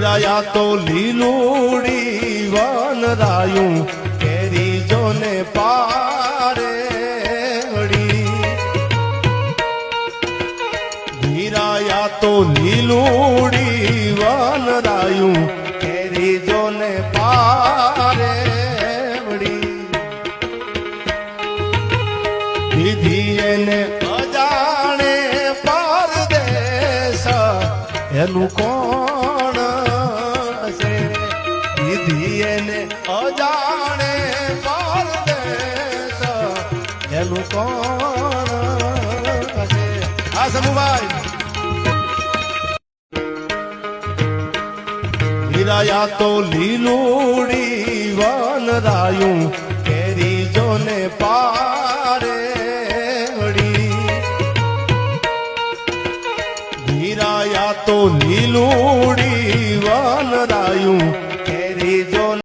હીરાયા તો લીલુડી વનરાયું કેરી જોને પારે હીરાયા તો લીલુડી વનરાયું કેરી જોને પારે દીધી એને અજાણે પરદેશ. એનું કોણ દીધી અજાણે પરદેશ, એનું કોણ છે આ સમુભાઈ હીરાયા તો લીલુડી વનરાયું કેરી જોને પારે હીરાયા તો લીલુડી વનરાયું হরি